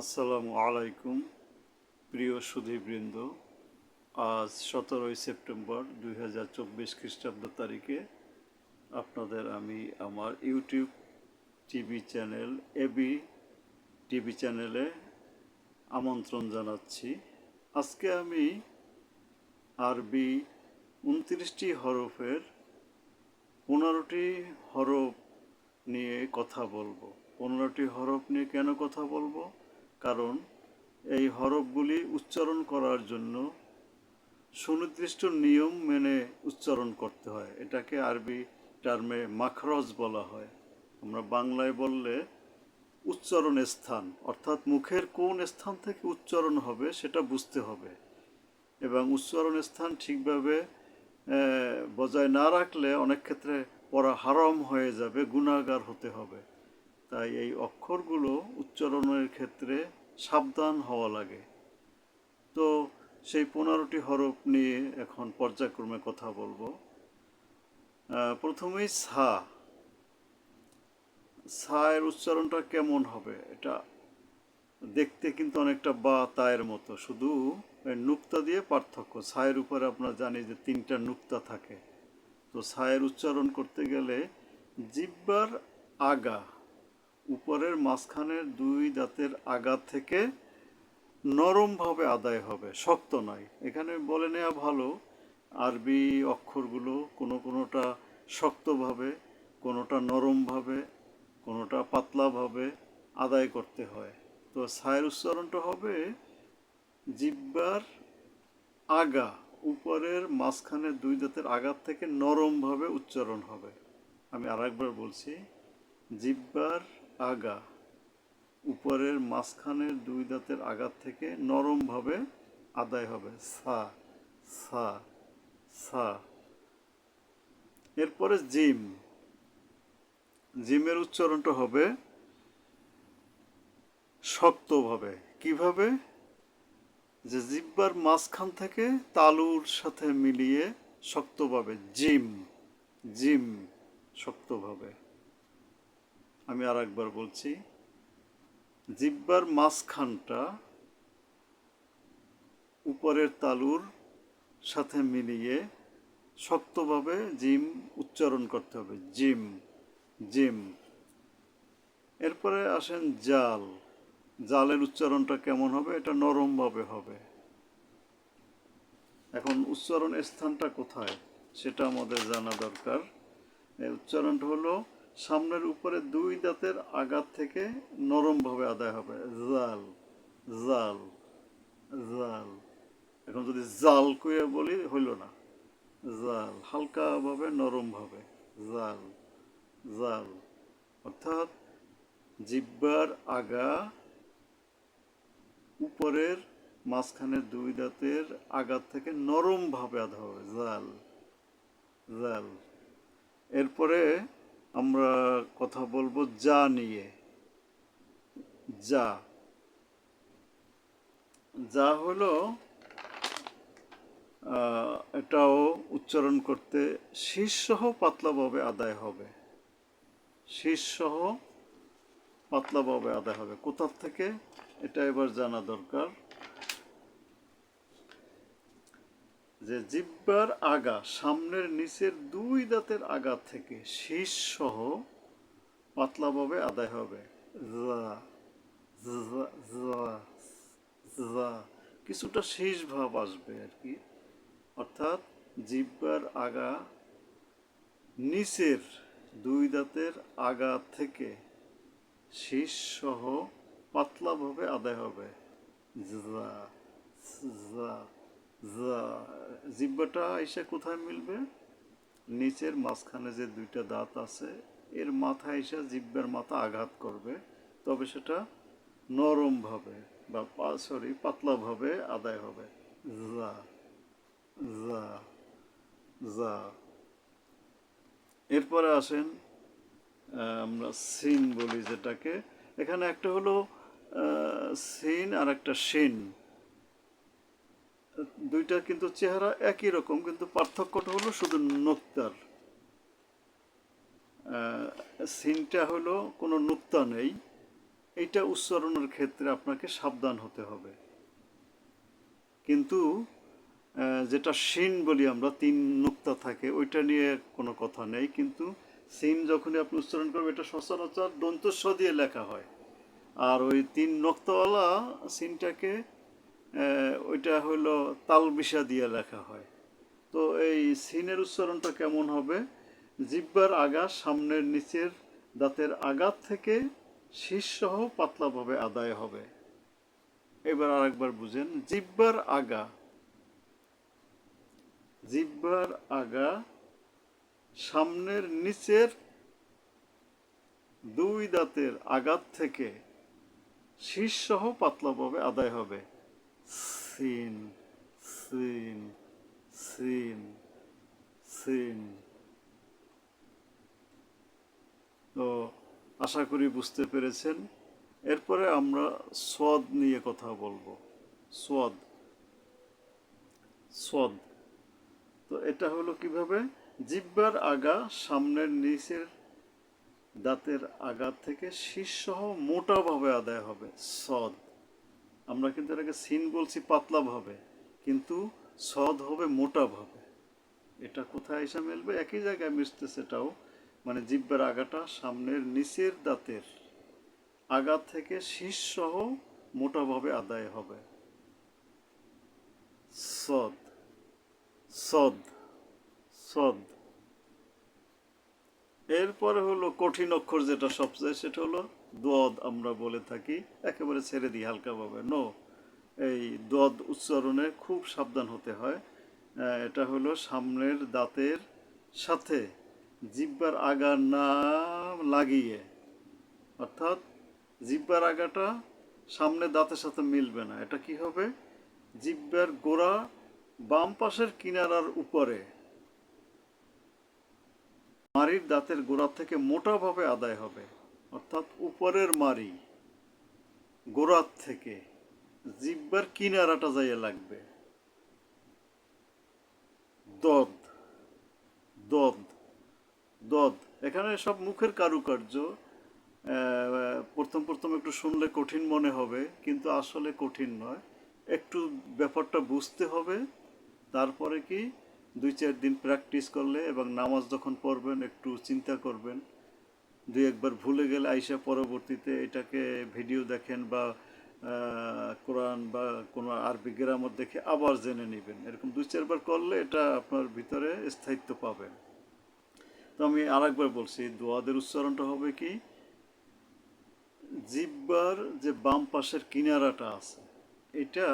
আসসালামু আলাইকুম, প্রিয় সুধীবৃন্দ। আজ সতেরোই সেপ্টেম্বর দুই হাজার চব্বিশ খ্রিস্টাব্দ তারিখে আপনাদের আমি আমার YouTube TV channel AB TV চ্যানেলে আমন্ত্রণ জানাচ্ছি। আজকে আমি আরবি উনত্রিশটি হরফের পনেরোটি হরফ নিয়ে কথা বলব। পনেরোটি হরফ নিয়ে কেন কথা বলব? কারণ এই হরফগুলি উচ্চারণ করার জন্য সুনির্দিষ্ট নিয়ম মেনে উচ্চারণ করতে হয়। এটাকে আরবি টার্মে মাখরজ বলা হয়। আমরা বাংলায় বললে উচ্চারণ স্থান, অর্থাৎ মুখের কোন স্থান থেকে উচ্চারণ হবে সেটা বুঝতে হবে এবং উচ্চারণ স্থান ঠিকভাবে বজায় না রাখলে অনেক ক্ষেত্রে পড়া হারাম হয়ে যাবে গুণাগার হতে হবে। তাই এই অক্ষরগুলো উচ্চারণের ক্ষেত্রে সাবধান হওয়া লাগে। তো সেই পনেরোটি হরফ নিয়ে এখন পর্যায়ক্রমে কথা বলব। প্রথমেই সা। সা এর উচ্চারণটা কেমন হবে? এটা দেখতে কিন্তু অনেকটা বা তায়ের মতো। শুধু নুক্তা দিয়ে পার্থক্য। ছায়ের উপরে আপনারা জানি যে তিনটা নুক্তা থাকে। তো ছায়ের উচ্চারণ করতে গেলে জিব্বার আগা উপরের মাঝখানের দুই দাঁতের আগা থেকে নরমভাবে আদায় হবে, শক্ত নয়। এখানে বলে নেওয়া ভালো, আরবি অক্ষরগুলো কোনো কোনোটা শক্তভাবে, কোনোটা নরমভাবে, কোনোটা পাতলাভাবে আদায় করতে হয়। তো ছায়ের উচ্চারণটা হবে, জিব্বার আগা, উপরের মাঝখানে দুই দাঁতের আগার থেকে নরমভাবে উচ্চারণ হবে। আমি আরেকবার বলছি, জিব্বার আগা। উপরের মাঝখানের দুই দাঁতের আগার থেকে নরমভাবে আদায় হবে। সা সা সা। এরপরে জিম। জিমের উচ্চারণটা হবে শক্তভাবে। কীভাবে? যে জিব্বার মাঝখান থেকে তালুর সাথে মিলিয়ে শক্তভাবে। জিম জিম, শক্তভাবে। আমি আর একবার বলছি, জিব্বার মাঝখানটা উপরের তালুর সাথে মিলিয়ে শক্তভাবে জিম উচ্চারণ করতে হবে। জিম জিম। এরপরে আসেন জাল। জালের উচ্চারণটা কেমন হবে? এটা নরমভাবে হবে। এখন উচ্চারণ স্থানটা কোথায়? সেটা আমাদের জানা দরকার। উচ্চারণটা হলো সামনের উপরে দুই দাঁতের আঘাত থেকে নরমভাবে আদায় হবে। জাল জাল জাল। এখন যদি জাল কইয়া বলি, হইল না। জাল, হালকাভাবে নরমভাবে। জাল জাল। অর্থাৎ জিব্বার আগা উপরের মাঝখানে দুই দাঁতের আঘাত থেকে নরমভাবে আধা হবে। জাল জাল। এরপরে আমরা কথা বলব যা নিয়ে। যা। যা হলো এটাও উচ্চারণ করতে শীর্ষহ পাতলাভাবে আদায় হবে। শীর্ষহ পাতলাভাবে আদায় হবে। কোথার থেকে? এটা এবার জানা দরকার। যে জিব্বার আগা, সামনের নিচের দুই দাঁতের আগা থেকে শীর্ষসহ পাতলাভাবে আদায় হবে। কিছুটা শীষ ভাব আসবে আর কি। অর্থাৎ জিব্বার আগা নিচের দুই দাঁতের আগা থেকে শীর্ষসহ পাতলাভাবে আদায় হবে। জা। জিব্বাটা এসে কোথায় মিলবে? নিচের মাঝখানে যে দুইটা দাঁত আছে, এর মাথা এসে জিব্বার মাথা আঘাত করবে, তবে সেটা নরমভাবে বা সরি পাতলাভাবে আদায় হবে। যা যা যা। এরপরে আসেন আমরা সিন বলি যেটাকে। এখানে একটা হলো সিন আর একটা শিন। দুইটা কিন্তু চেহারা একই রকম, কিন্তু পার্থক্যটা হলো শুধু নোক্তার। সিনটা হলো কোনো নুক্তা নেই। এইটা উচ্চারণের ক্ষেত্রে আপনাকে সাবধান হতে হবে। কিন্তু যেটা সিন বলি আমরা, তিন নুক্তা থাকে, ওইটা নিয়ে কোনো কথা নেই। কিন্তু সিন যখনই আপনি উচ্চারণ করবেন, এটা সচরাচর দন্তস্ব দিয়ে লেখা হয়। আর ওই তিন নক্তওয়ালা সিনটাকে ওইটা হলো তালবিসা দিয়ে লেখা হয়। তো এই সিনের উচ্চারণটা কেমন হবে? জিব্বার আগা সামনের নিচের দাঁতের আগাত থেকে শীর্ষসহ পাতলাভাবে আদায় হবে। এবার আরেকবার বুঝেন, জিব্বার আগা। জিব্বার আগা সামনের নিচের দুই দাঁতের আঘাত থেকে শীর্ষসহ পাতলাভাবে আদায় হবে। সিন সিন সিন সিন তো আশা করি বুঝতে পেরেছেন। এরপরে আমরা সোয়াদ নিয়ে কথা বলব। সোয়াদ সোয়াদ তো এটা হলো কীভাবে? জিব্বার আগা সামনের নিচের দাঁতের আগা থেকে শীর্ষসহ মোটাভাবে আদায় হবে। সদ। আমরা কিন্তু এটাকে সিন বলছি পাতলাভাবে কিন্তু সদ হবে মোটাভাবে এটা কোথায় এসে মেলবে? একই জায়গায় মিশতে সেটাও মানে জিব্বার আগাটা সামনের নিচের দাঁতের আঘাত থেকে শীর্ষসহ মোটাভাবে আদায় হবে। সদ সদ সদ এরপরে হলো কঠিন অক্ষর যেটা সবচেয়ে, সেটা হলো দোয়াদ আমরা বলে থাকি, একেবারে ছেড়ে দিই হালকাভাবে। নো, এই দোয়াদ উচ্চারণে খুব সাবধান হতে হয়। এটা হলো সামনের দাঁতের সাথে জিব্বার আগা না লাগিয়ে। অর্থাৎ জিব্বার আগাটা সামনে দাঁতের সাথে মিলবে না। এটা কি হবে? জিব্বার গোড়া বাম পাশের কিনারার উপরে। মারির দাঁতের গোড়া থেকে মোটাভাবে আদায় হবে। অর্থাৎ উপরের মারি গোড়ার থেকে জিব্বার কিনারাটা যাইয়া লাগবে। দদ দদ দদ। এখানে সব মুখের কারুকার্য প্রথম প্রথম একটু শুনলে কঠিন মনে হবে, কিন্তু আসলে কঠিন নয়। একটু ব্যাপারটা বুঝতে হবে, তারপরে কি, দুই চার দিন প্র্যাকটিস করলে এবং নামাজ যখন পড়বেন, একটু চিন্তা করবেন। দুই একবার ভুলে গেলে আইসা পরবর্তীতে এটাকে ভিডিও দেখেন বা কোরআন বা কোনো আরবি গ্রামার দেখে আবার জেনে নেবেন। এরকম দুই চারবার করলে এটা আপনার ভিতরে স্থায়িত্ব পাবেন। তো আমি আরেকবার বলছি, দোয়াদের উচ্চারণটা হবে কি? জিব্বার যে বাম পাশের কিনারাটা আছে, এটা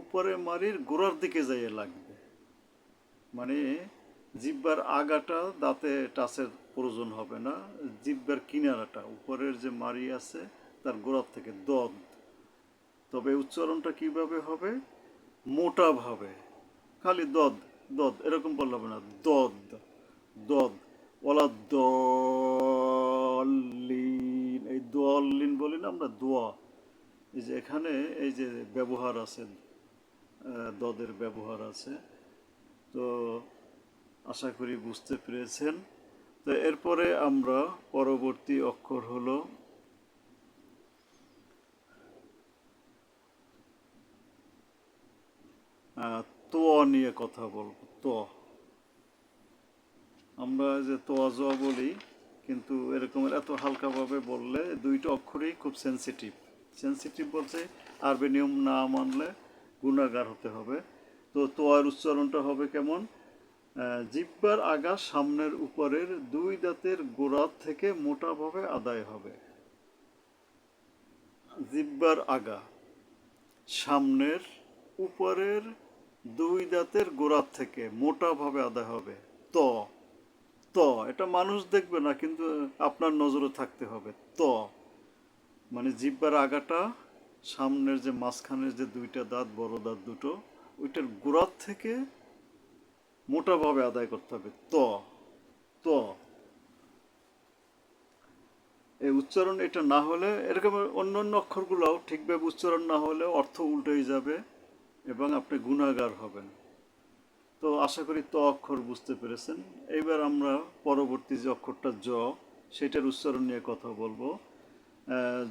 উপরে মারির গোড়ার দিকে যাইয়ে লাগবে। মানে জিব্বার আগাটা দাঁতে টাচের প্রয়োজন হবে না। জিব্বার কিনারাটা, উপরের যে মারি আছে, তার গোড়ার থেকে দদ। তবে উচ্চারণটা কীভাবে হবে? মোটাভাবে খালি দদ দদ, এরকম বললে হবে না। দদ দদ। ওলা দলিন এই দলিন বলি না আমরা, দোয়া। এই যে এখানে এই যে ব্যবহার আছে দদের ব্যবহার আছে। তো আশা করি বুঝতে পেরেছেন। তো এরপরে আমরা পরবর্তী অক্ষর হলো তোয়া নিয়ে কথা বলব, তো। আমরা যে তোয়া জোয়া বলি, কিন্তু এরকমের এত হালকাভাবে বললে দুইটা অক্ষরই খুব সেনসিটিভ সেনসিটিভ বলতে আরবি নিয়ম না মানলে গুণাগার হতে হবে। তো তোয়ার উচ্চারণটা হবে কেমন? জিব্বার আগা সামনের উপরের দুই দাঁতের গোড়া থেকে মোটাভাবে আদায় হবে। জিব্বার আগা সামনের উপরের দুই দাঁতের গোড়ার থেকে মোটাভাবে আদায় হবে। ত ত, এটা মানুষ দেখবে না, কিন্তু আপনার নজরে থাকতে হবে। ত মানে জিব্বার আগাটা সামনের যে মাঝখানের যে দুইটা দাঁত, বড় দাঁত দুটো, ওইটার গোড়ার থেকে মোটাভাবে আদায় করতে হবে। ত ত। এই উচ্চারণ এটা না হলে, এরকম অন্য অন্য অক্ষরগুলোও ঠিকভাবে উচ্চারণ না হলে অর্থ উল্টেই যাবে এবং আপনি গুণাগার হবেন। তো আশা করি ত অক্ষর বুঝতে পেরেছেন। এইবার আমরা পরবর্তী যে অক্ষরটা জ, সেটার উচ্চারণ নিয়ে কথা বলব।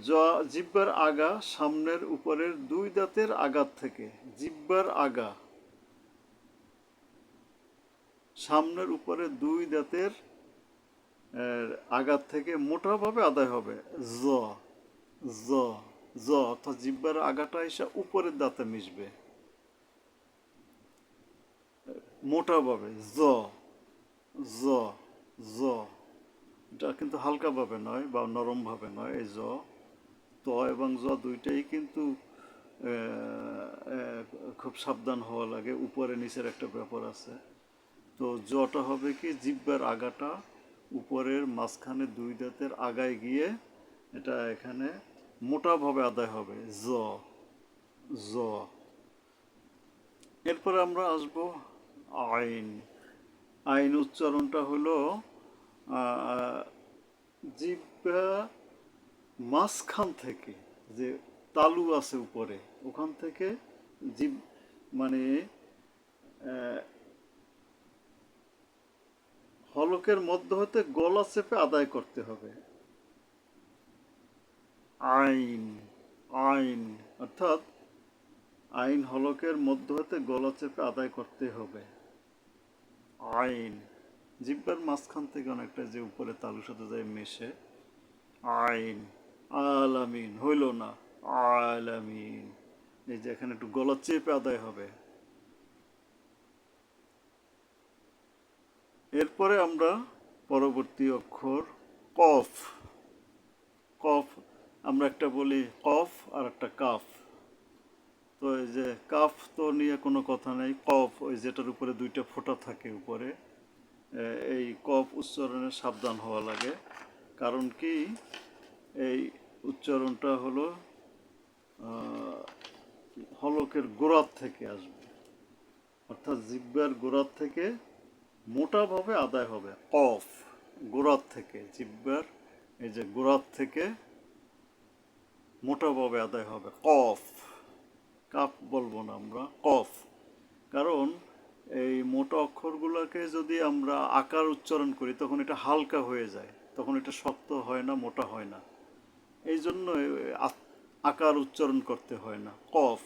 জ- জিহ্বার আগা সামনের উপরের দুই দাঁতের আঘাত থেকে, জিব্বার আগা। সামনের উপরে দুই দাঁতের আঘাত থেকে মোটাভাবে আদায় হবে। জ জ জ, অর্থাৎ জিহ্বার আগাটা এসে উপরের দাঁতে মিশবে। মোটাভাবে, জ জ জ। এটা কিন্তু হালকাভাবে নয় বা নরমভাবে নয়, এই জ। ত এবং জ দুইটাই কিন্তু খুব সাবধান হওয়া লাগে। উপরে, নিচের একটা ব্যাপার আছে। তো জটা হবে কি জিব্বার আগাটা উপরের মাঝখানে দুই দাঁতের আগায় গিয়ে এটা এখানে মোটাভাবে আদায় হবে, জ জ। এরপরে আমরা আসব আইন। আইন উচ্চারণটা হলো জিব্বা মাঝখান থেকে যে তালু আছে উপরে, ওখান থেকে জিভ মানে হলকের মধ্য হতে গলা চেপে আদায় করতে হবে। আইন আইন, অর্থাৎ আইন হলকের মধ্য হতে গলা চেপে আদায় করতে হবে। আইন, জিব্বার মাঝখান থেকে অনেকটা যে উপরে তালুর সাথে যায় মেশে। আইন, আলামিন, হইল না, আলামিন। এই যে এখানে একটু গলা চেপে আদায় হবে। এরপরে আমরা পরবর্তী অক্ষর কফ। কফ, আমরা একটা বলি কফ আর একটা কাফ। তো এই যে কাফ তো নিয়ে কোনো কথা নেই, কফ ওই যেটার উপরে দুইটা ফোঁটা থাকে উপরে এই কফ উচ্চারণে সাবধান হওয়া লাগে। কারণ কি, এই উচ্চারণটা হলো হলকের গোড়ার থেকে আসবে। অর্থাৎ জিব্বার গোড়ার থেকে মোটাভাবে আদায় হবে। কফ গোড়ার থেকে জিব্বার এই যে গোড়ার থেকে মোটাভাবে আদায় হবে। কফ কাফ বলব না আমরা। কফ কারণ এই মোটা অক্ষরগুলোকে যদি আমরা আকার উচ্চারণ করি তখন এটা হালকা হয়ে যায়। তখন এটা শক্ত হয় না মোটা হয় না। এই জন্য আকার উচ্চারণ করতে হয় না। কফ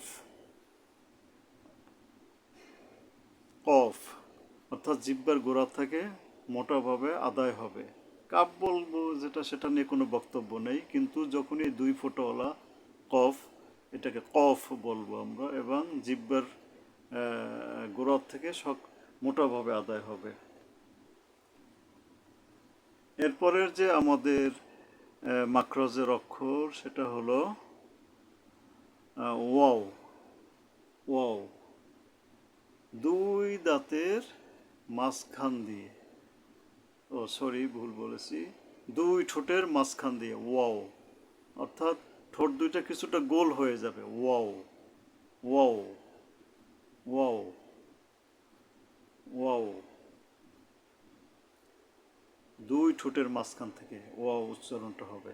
কফ অর্থাৎ জিব্বার গোড়া থেকে মোটাভাবে আদায় হবে। কাপ বলব যেটা, সেটা নিয়ে কোনো বক্তব্য নেই, কিন্তু যখনই দুই ফোঁটাওয়ালা কফ, এটাকে কফ বলব আমরা, এবং জিব্বার গোড়ার থেকে শক মোটাভাবে আদায় হবে। এরপরের যে আমাদের মাকরজের অক্ষর, সেটা হলো ওয়াও ওয়াও। দুই দাঁতের মাঝখান দিয়ে। ও সরি ভুল বলেছি। দুই ঠোঁটের মাঝখান দিয়ে, ওয়াও। অর্থাৎ ঠোঁট দুইটা কিছুটা গোল হয়ে যাবে, ওয়াও। ওয়াও। ওয়াও। ওয়াও। দুই ঠোঁটের মাঝখান থেকে ওয়াও উচ্চারণটা হবে।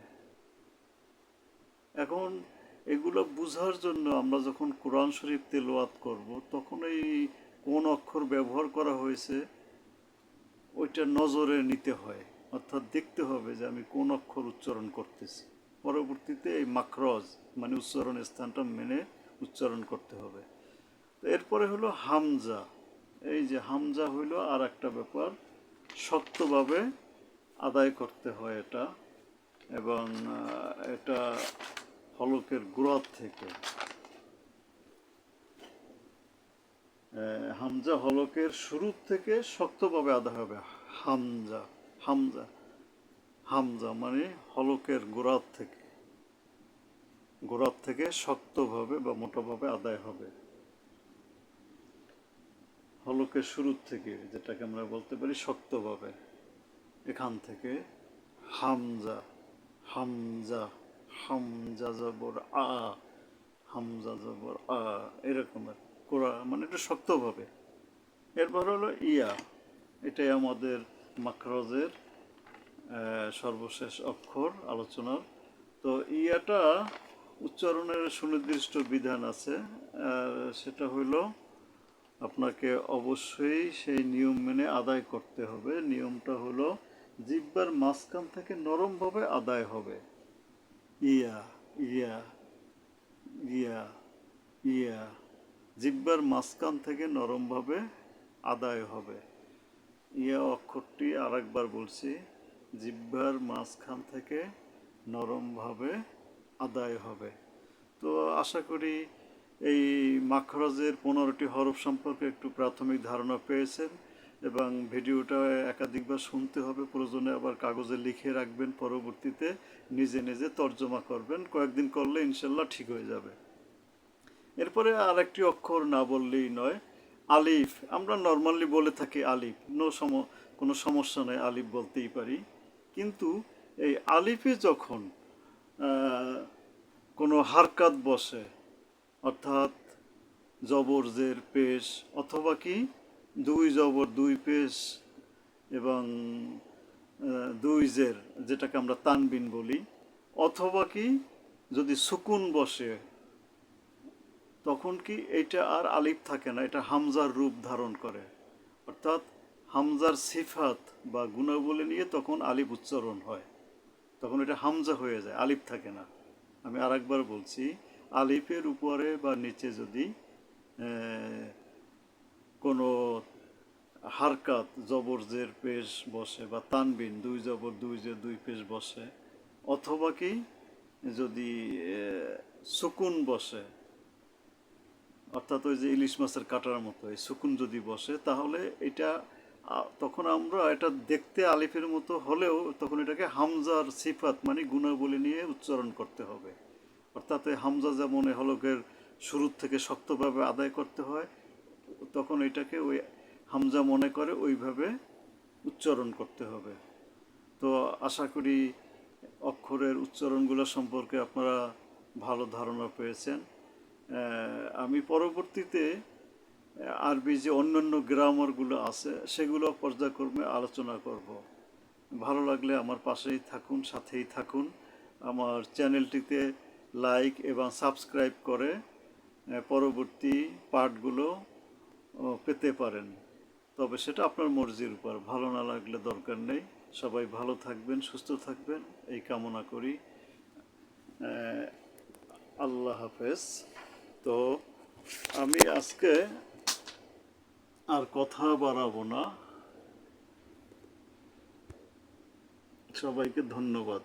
এখন এগুলো বুঝার জন্য আমরা যখন কোরআন শরীফ তেলোয়াত করব, তখন এই কোন অক্ষর ব্যবহার করা হয়েছে, ওইটা নজরে নিতে হয়। অর্থাৎ দেখতে হবে যে আমি কোন অক্ষর উচ্চারণ করতেছি। পরবর্তীতে এই মাখরজ মানে উচ্চারণের স্থানটা মেনে উচ্চারণ করতে হবে। তো এরপরে হলো হামজা। এই যে হামজা হইল আর একটা ব্যাপার। শক্তভাবে আদায় করতে হয় এটা এবং এটা ফলকের গোড়ার থেকে। হামজা হলকের শুরু থেকে শক্তভাবে আদায় হবে। হামজা হামজা হামজা মানে হলকের গোড়ার থেকে। গোড়ার থেকে শক্তভাবে বা মোটাভাবে আদায় হবে। হলকের শুরুর থেকে যেটাকে আমরা বলতে পারি শক্তভাবে। এখান থেকে হামজা হামজা হামজা জবর আ, হামজা জবর আ, এরকম আর কি। কোরআ মানে একটু শক্তভাবে। এরপর হলো ইয়া, এটাই আমাদের মাখরজের সর্বশেষ অক্ষর, আলোচনার। তো ইয়াটা উচ্চারণের সুনির্দিষ্ট বিধান আছে সেটা হইল আপনাকে অবশ্যই সেই নিয়ম মেনে আদায় করতে হবে। নিয়মটা হলো জিব্বার মাঝখান থেকে নরমভাবে আদায় হবে। ইয়া ইয়া ইয়া ইয়া জিব্বার মাঝখান থেকে নরমভাবে আদায় হবে। ইয়া অক্ষরটি আরেকবার বলছি, জিব্বার মাঝখান থেকে নরমভাবে আদায় হবে। তো আশা করি এই মাখরাজের পনেরোটি হরফ সম্পর্কে একটু প্রাথমিক ধারণা পেয়েছেন এবং ভিডিওটা একাধিকবার শুনতে হবে। প্রয়োজনে আবার কাগজে লিখে রাখবেন, পরবর্তীতে নিজে নিজে তর্জমা করবেন। কয়েকদিন করলে ইনশাল্লাহ ঠিক হয়ে যাবে। এরপরে আর একটি অক্ষর না বললেই নয়, আলিফ। আমরা নর্মালি বলে থাকি আলিফ। নো সম, কোনো সমস্যা নেই, আলিফ বলতেই পারি। কিন্তু এই আলিফে যখন কোনো হারকাত বসে, অর্থাৎ জবর, জের, পেশ, অথবা কি, দুই জবর, দুই পেশ এবং দুই জের, যেটাকে আমরা তানবিন বলি, অথবা কি, যদি সুকুন বসে তখন কি এটা আর আলিফ থাকে না, এটা হামজার রূপ ধারণ করে। অর্থাৎ হামজার সিফাত বা গুণাবলী নিয়ে তখন আলিফ উচ্চারণ হয়। তখন এটা হামজা হয়ে যায়, আলিফ থাকে না। আমি আরেকবার বলছি, আলিফের উপরে বা নিচে যদি কোনো হারকাত জবরজের পেশ বসে বা তানবিন, দুই জবর, দুই যে দুই পেশ বসে, অথবা কি যদি সুকুন বসে অর্থাৎ ওই যে ইলিশ মাছের কাটার মতো, এই সুকুন যদি বসে, তাহলে এটা তখন আমরা এটা দেখতে আলিফের মতো হলেও তখন এটাকে হামজার সিফাত মানে গুণাবলী নিয়ে উচ্চারণ করতে হবে। অর্থাৎ এই হামজা যেমন হলকের শুরুর থেকে শক্তভাবে আদায় করতে হয়, তখন এটাকে ওই হামজা মনে করে ওইভাবে উচ্চারণ করতে হবে। তো আশা করি অক্ষরের উচ্চারণগুলো সম্পর্কে আপনারা ভালো ধারণা পেয়েছেন। আমি পরবর্তীতে আরবি যে অন্যান্য গ্রামারগুলো আছে, সেগুলো পর্যায়ক্রমে আলোচনা করব। ভালো লাগলে আমার পাশেই থাকুন, সাথেই থাকুন। আমার চ্যানেলটিতে লাইক এবং সাবস্ক্রাইব করে পরবর্তী পার্টগুলো পেতে পারেন। তবে সেটা আপনার মর্জির উপর। ভালো না লাগলে দরকার নেই। সবাই ভালো থাকবেন, সুস্থ থাকবেন। এই কামনা করি। আল্লাহ হাফেজ। তো আমি আজকে আর কথা বাড়াবো না। সবাইকে ধন্যবাদ।